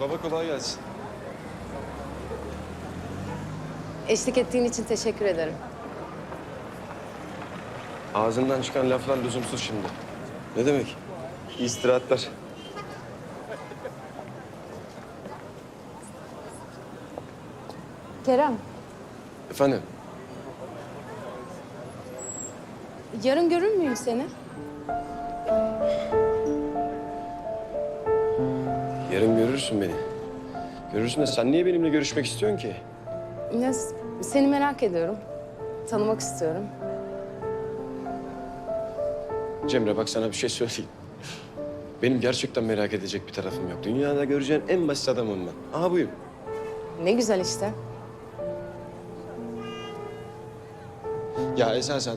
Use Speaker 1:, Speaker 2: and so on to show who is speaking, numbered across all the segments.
Speaker 1: Baba kolay gelsin.
Speaker 2: Eşlik ettiğin için teşekkür ederim.
Speaker 1: Ağzından çıkan laflar lüzumsuz şimdi. Ne demek? İyi istirahatler.
Speaker 2: Kerem,
Speaker 1: Efendim?
Speaker 2: yarın görür müyüm seni?
Speaker 1: Yarın görürsün beni. Görürsün de sen niye benimle görüşmek istiyorsun ki?
Speaker 2: Ya, seni merak ediyorum. Tanımak istiyorum.
Speaker 1: Cemre bak sana bir şey söyleyeyim. Benim gerçekten merak edecek bir tarafım yok. Dünyada göreceğin en basit adamım ben. Aha buyum.
Speaker 2: Ne güzel işte.
Speaker 1: Ya esasen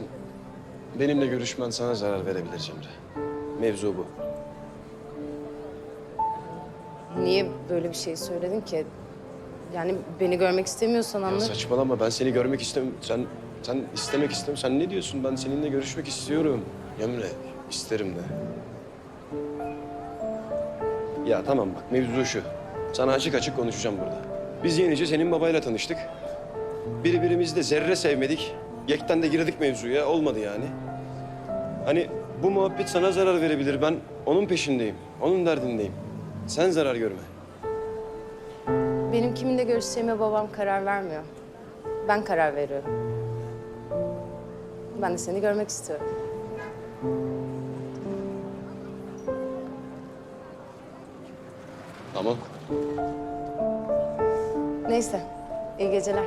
Speaker 1: benimle görüşmen sana zarar verebilir Cemre. Mevzu bu.
Speaker 2: Niye böyle bir şey söyledin ki? Yani beni görmek istemiyorsan
Speaker 1: Ya
Speaker 2: anlarım.
Speaker 1: saçmalama ben seni görmek istemiyorum. Sen sen istemek istemiyorum. Sen ne diyorsun? Ben seninle görüşmek istiyorum. Cemre isterim de. Ya tamam bak mevzu şu. Sana açık açık konuşacağım burada. Biz yenice senin babayla tanıştık. Birbirimizi de zerre sevmedik. Yekten de girdik mevzuya. Olmadı yani. Hani bu muhabbet sana zarar verebilir. Ben onun peşindeyim. Onun derdindeyim. Sen zarar görme.
Speaker 2: Benim kiminle görüşeceğime babam karar vermiyor. Ben karar veriyorum. Ben de seni görmek istiyorum.
Speaker 1: Tamam.
Speaker 2: Neyse, iyi geceler.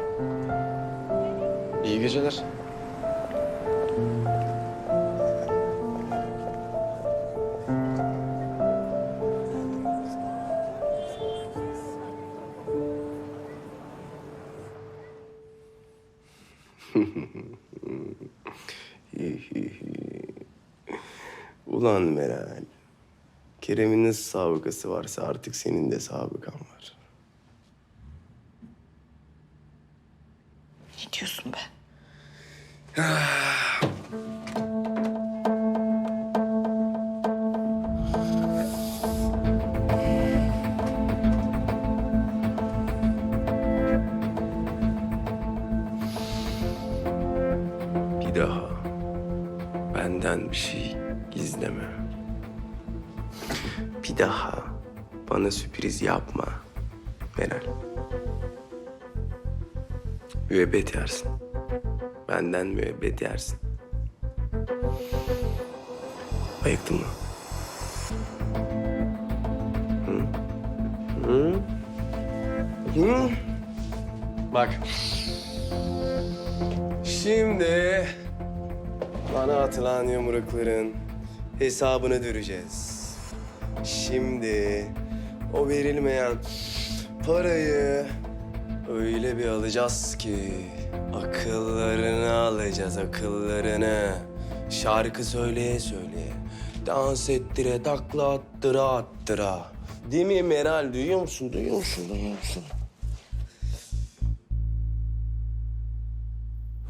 Speaker 1: İyi geceler.
Speaker 3: Ulan Meral. Kerem'in nasıl sabıkası varsa artık senin de sabıkan var.
Speaker 4: Ne diyorsun be?
Speaker 3: Benden bir şey gizleme. Bir daha bana sürpriz yapma Meral. Müebbet yersin. Benden müebbet yersin. Ayıktın mı? Hı? Hı? Hı? Bak. Şimdi bana atılan yumrukların hesabını göreceğiz. Şimdi o verilmeyen parayı öyle bir alacağız ki akıllarını alacağız akıllarını. Şarkı söyleye söyleye, dans ettire, takla attıra attıra. Değil mi Meral? Duyuyor musun? Duyuyor musun? Duyuyor musun?